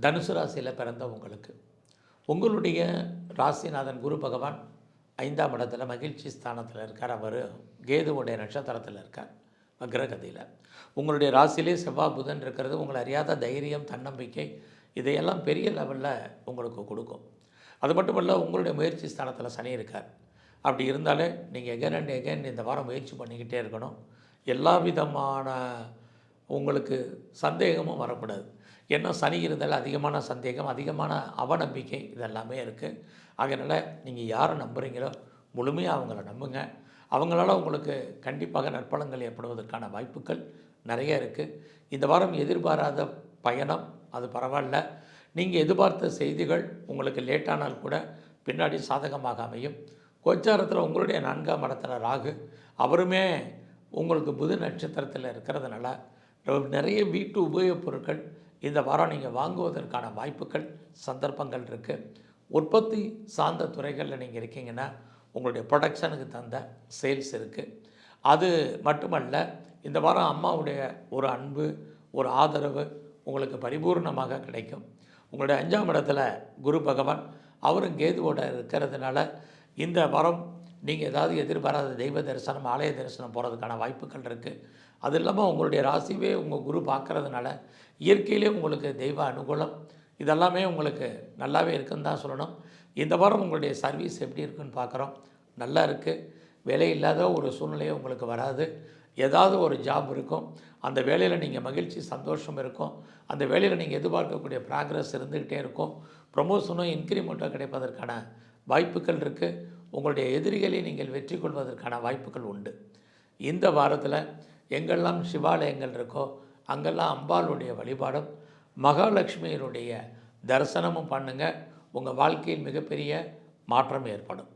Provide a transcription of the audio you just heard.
தனுசு ராசியில் பிறந்த உங்களுக்கு. உங்களுடைய ராசிநாதன் குரு பகவான் ஐந்தாம் இடத்துல மகிழ்ச்சி ஸ்தானத்தில் இருக்கார். அவர் கேதுவுடைய நட்சத்திரத்தில் இருக்கார். வக்ரகதியில். உங்களுடைய ராசியிலே செவ்வாய் புதன் இருக்கிறது. உங்களை அறியாத தைரியம் தன்னம்பிக்கை இதையெல்லாம் பெரிய லெவலில் உங்களுக்கு கொடுக்கும். அது மட்டும் இல்லை உங்களுடைய முயற்சி ஸ்தானத்தில் சனி இருக்கார். அப்படி இருந்தாலே நீங்கள் எகன் அண்ட் எகன் இந்த வாரம் முயற்சி பண்ணிக்கிட்டே இருக்கணும். எல்லா விதமான உங்களுக்கு சந்தேகமும் வரக்கூடாது. ஏன்னா சனி இருந்தால் அதிகமான சந்தேகம் அதிகமான அவநம்பிக்கை இதெல்லாமே இருக்குது அதனால் நீங்கள் யாரை நம்புகிறீங்களோ முழுமையாக அவங்கள நம்புங்க. அவங்களால உங்களுக்கு கண்டிப்பாக நற்பலங்கள் ஏற்படுவதற்கான வாய்ப்புகள் நிறைய இருக்குது இந்த வாரம் எதிர்பாராத பயணம் அது பரவாயில்ல. நீங்கள் எதிர்பார்த்த செய்திகள் உங்களுக்கு லேட்டானால் கூட பின்னாடி சாதகமாக அமையும். கோச்சாரத்தில் உங்களுடைய நான்காம் இடத்துல ராகு. அவருமே உங்களுக்கு புது நட்சத்திரத்தில் இருக்கிறதுனால நிறைய வீட்டு உபயோகப் பொருட்கள் இந்த வாரம் நீங்கள் வாங்குவதற்கான வாய்ப்புகள் சந்தர்ப்பங்கள் இருக்குது உற்பத்தி சார்ந்த துறைகளில் நீங்கள் இருக்கீங்கன்னா உங்களுடைய ப்ரொடக்ஷனுக்கு தந்த சேல்ஸ் இருக்குது அது மட்டுமல்ல இந்த வாரம் அம்மாவுடைய ஒரு அன்பு ஒரு ஆதரவு உங்களுக்கு பரிபூர்ணமாக கிடைக்கும். உங்களுடைய அஞ்சாம் இடத்துல குரு பகவான் அவரும் கேதுவோட இருக்கிறதுனால இந்த வாரம் நீங்கள் ஏதாவது எதிர்பாராத தெய்வ தரிசனம் ஆலய தரிசனம் போகிறதுக்கான வாய்ப்புகள் இருக்குது அது இல்லாமல் உங்களுடைய ராசிவே உங்கள் குரு பார்க்குறதுனால இயற்கையிலே உங்களுக்கு தெய்வ அனுகூலம். இதெல்லாமே உங்களுக்கு நல்லாவே இருக்குன்னு தான் சொல்லணும். இந்த வாரம் உங்களுடைய சர்வீஸ் எப்படி இருக்குன்னு பார்க்குறோம் நல்லா இருக்குது வேலை இல்லாத ஒரு சூழ்நிலையே உங்களுக்கு வராது. ஏதாவது ஒரு ஜாப் இருக்கும். அந்த வேலையில் நீங்கள் மகிழ்ச்சி சந்தோஷம் இருக்கும். அந்த வேலையில் நீங்கள் எதிர்பார்க்கக்கூடிய ப்ராக்ரஸ் இருந்துக்கிட்டே இருக்கும். ப்ரொமோஷனும் இன்க்ரிமெண்ட்டோ கிடைப்பதற்கான வாய்ப்புகள் இருக்குது உங்களுடைய எதிரிகளை நீங்கள் வெற்றி கொள்வதற்கான வாய்ப்புகள் உண்டு. இந்த வாரத்தில் எங்கெல்லாம் சிவாலயங்கள் இருக்கோ அங்கெல்லாம் அம்பாளுடைய வழிபாடும் மகாலட்சுமியினுடைய தரிசனமும் பண்ணுங்கள் உங்கள் வாழ்க்கையில் மிகப்பெரிய மாற்றம் ஏற்படும்.